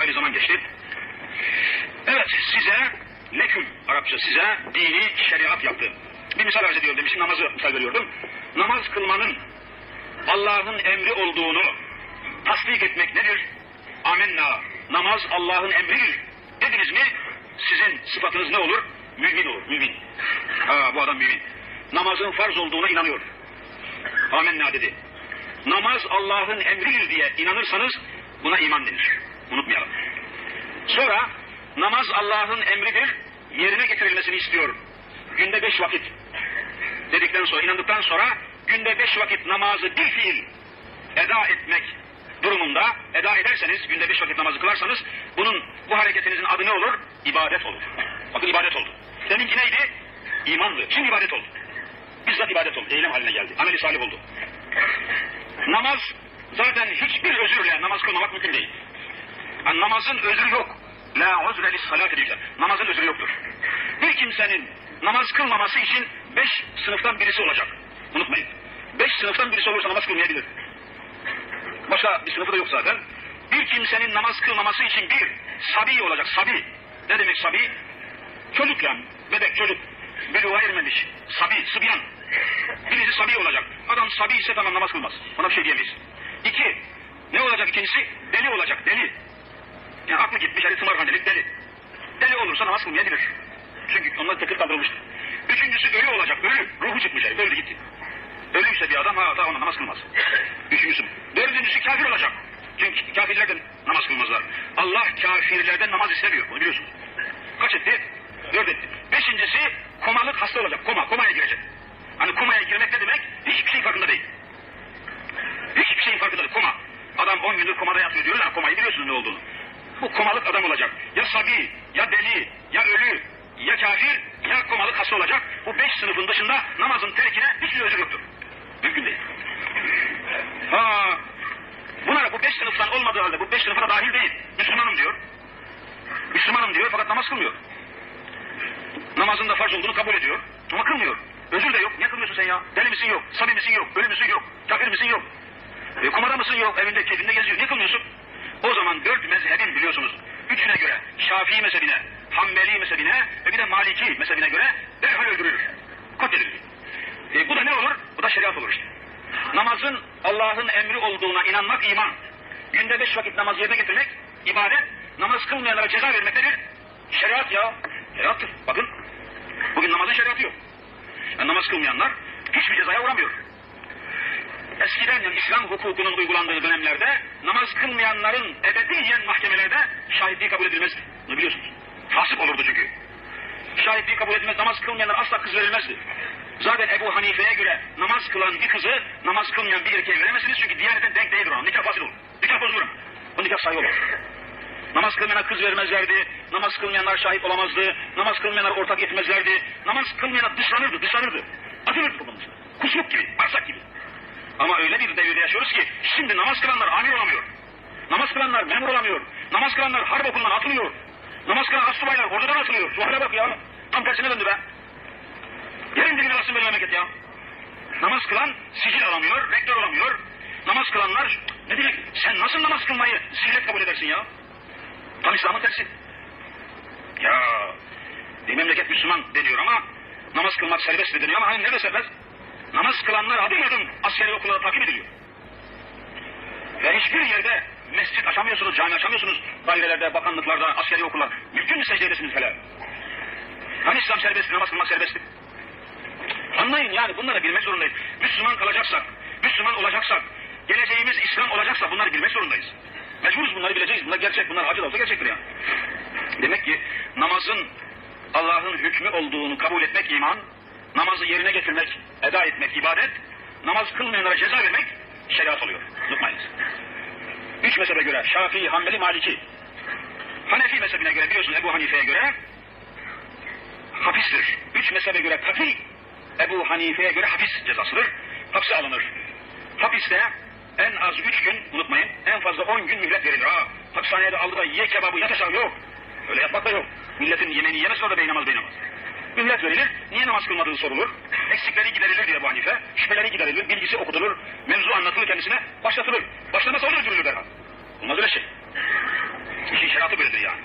Öyle zaman geçti. Evet size leküm Arapça size dini şeriat yaptı. Bir misal arz ediyorum demiştim namazı misal veriyordum. Namaz kılmanın Allah'ın emri olduğunu tasdik etmek nedir? Amenna. Namaz Allah'ın emridir. Dediniz mi sizin sıfatınız ne olur? Mümin olur. Mümin. Ha, bu adam mümin. Namazın farz olduğuna inanıyor. Amenna dedi. Namaz Allah'ın emridir diye inanırsanız buna iman denir. Unutmayalım. Sonra namaz Allah'ın emridir, yerine getirilmesini istiyor. Günde beş vakit. Dedikten sonra, inandıktan sonra günde beş vakit namazı bir fiil eda etmek durumunda eda ederseniz, günde beş vakit namazı kılarsanız bunun, bu hareketinizin adı ne olur? İbadet olur. Bakın ibadet oldu. Deminki neydi? İmandı. Şimdi ibadet oldu. Bizzat ibadet oldu. Eylem haline geldi. Ameli salih oldu. Namaz zaten hiçbir özürle namaz kılmamak mümkün değil. Yani namazın özrü yok. La uzre lis salat edecek. Namazın özrü yoktur. Bir kimsenin namaz kılmaması için beş sınıftan birisi olacak. Unutmayın. Beş sınıftan birisi olursa namaz kılmayabilir. Başka bir sınıfı da yok zaten. Bir kimsenin namaz kılmaması için bir sabi olacak. Sabi. Ne demek sabi? Çocuk yani. Bebek çocuk. Beluğa ermemiş. Sabi, sıbyan. Birisi sabi olacak. Adam sabi ise tamam namaz kılmaz. Ona bir şey diyemeyiz. İki, ne olacak ikincisi? Deli olacak, deli. Yani aklı gitmiş, hani tımarhanelik deli. Deli olursa namaz kılmayabilir. Çünkü onlar tekir kaldırılmıştır. Üçüncüsü ölü olacak, ölü. Ruhu çıkmış herif, öldü gitti. Ölüyse bir adam, ha daha ona namaz kılmaz. Üçüncüsü. Dördüncüsü kafir olacak. Çünkü kafirler de namaz kılmazlar. Allah kafirlerden namaz istemiyor, bunu biliyorsunuz. Kaç etti? Dört etti. Beşincisi komalık hasta olacak, koma, komaya girecek. Hani komaya girmek ne demek? Hiçbir şey farkında değil. Hiçbir şeyin farkında değil, koma. Adam 10 gündür komada yatıyor diyorlar ya, komayı biliyorsunuz ne olduğunu. Bu komalık adam olacak. Ya sabi, ya deli, ya ölü, ya kafir, ya komalık hasta olacak. Bu beş sınıfın dışında namazın terkine hiçbir özür yoktur. Mümkün değil. Ha, bunlar bu beş sınıftan olmadığı halde bu beş sınıfına dahil değil. Müslümanım diyor. Müslümanım diyor fakat namaz kılmıyor. Namazın da farz olduğunu kabul ediyor ama kılmıyor. Özür de yok. Niye kılmıyorsun sen ya? Deli misin yok? Sabi misin yok? Ölü müsün yok? Kafir misin yok? E, kumada mısın yok? Evinde keyfinde geziyor. Niye kılmıyorsun? O zaman dört mezhebin biliyorsunuz. Üçüne göre Şafii mezhebine, Hanbeli mezhebine ve bir de Maliki mezhebine göre derhal öldürülür. Katledilür. E, bu da ne olur? Bu da şeriat olur işte. Namazın Allah'ın emri olduğuna inanmak iman. Günde beş vakit namaz yerine getirmek ibadet. Namaz kılmayanlara ceza vermek nedir? Şeriat ya. Şeriattır. Bakın. Bugün namazın şeriatı yok. Yani namaz kılmayanlar hiçbir cezaya uğramıyor. Eskiden İslam hukukunun uygulandığı dönemlerde namaz kılmayanların ebediyen mahkemelerde şahitliği kabul edilmezdi. Bunu biliyorsunuz. Fasık olurdu çünkü. Şahitliği kabul edilmez, namaz kılmayanlar asla kız verilmezdi. Zaten Ebu Hanife'ye göre namaz kılan bir kızı namaz kılmayan bir erkeğe veremezsiniz çünkü diyanetten denk değildir ona. Nikah fasil olur. Nikah bozulur. Bu nikah sayı olur. Namaz kılmayana kız vermezlerdi. Namaz kılmayanlar şahit olamazdı. Namaz kılmayanlar ortak etmezlerdi. Namaz kılmayanlar dışlanırdı, dışlanırdı. Atılırdı dışına. Kusmuk gibi, arsak gibi. Ama öyle bir devirde yaşıyoruz ki şimdi namaz kılanlar amir olamıyor. Namaz kılanlar memur olamıyor. Namaz kılanlar harp okulundan atılıyor. Namaz kılan astsubaylar ordudan atılıyor. Şu hale bak ya. Tam tersine döndü be. Yerin dibine bassın böyle memleket ya. Namaz kılan sicil alamıyor, rektör olamıyor. Namaz kılanlar ne demek? Sen nasıl namaz kılmayı zillet kabul edersin ya? Tam İslam'ın tersi. Ya bir memleket Müslüman deniyor ama namaz kılmak serbest de deniyor ama hani nerede serbest? Namaz kılanlar adım adım askeri okullara takip ediliyor. Ve hiçbir yerde mescit açamıyorsunuz, cami açamıyorsunuz. Dairelerde, bakanlıklarda, askeri okullar. Mü secdedesiniz hele? Hani İslam serbest, namaz kılmak serbesttir? Anlayın yani bunları bilmek zorundayız. Müslüman kalacaksak, Müslüman olacaksak, geleceğimiz İslam olacaksa bunları bilmek zorundayız. Mecburuz bunları bileceğiz. Bunlar gerçek, bunlar acı da olsa gerçektir ya. Demek ki namazın Allah'ın hükmü olduğunu kabul etmek iman, namazı yerine getirmek, eda etmek ibadet, namaz kılmayanlara ceza vermek şeriat oluyor. Unutmayınız. Üç mezhebe göre Şafii, Hanbeli, Maliki. Hanefi mezhebine göre biliyorsunuz Ebu Hanife'ye göre hapistir. Üç mezhebe göre katil, Ebu Hanife'ye göre hapis cezasıdır. Hapse alınır. Hapiste en az üç gün unutmayın, en fazla on gün mühlet verilir. Ha, hapishanede aldı da ye kebabı yat yok. Öyle yapmak da yok. Milletin yemeğini yemez sonra beynamaz beynamaz. Mühlet verilir, niye namaz kılmadığı sorulur. Eksikleri giderilir diye bu Hanife. Şüpheleri giderilir, bilgisi okutulur. Mevzu anlatılır kendisine, başlatılır. Başlamasa o da öldürülür derhal. Olmaz öyle şey. İşin Şeriatı böyledir yani.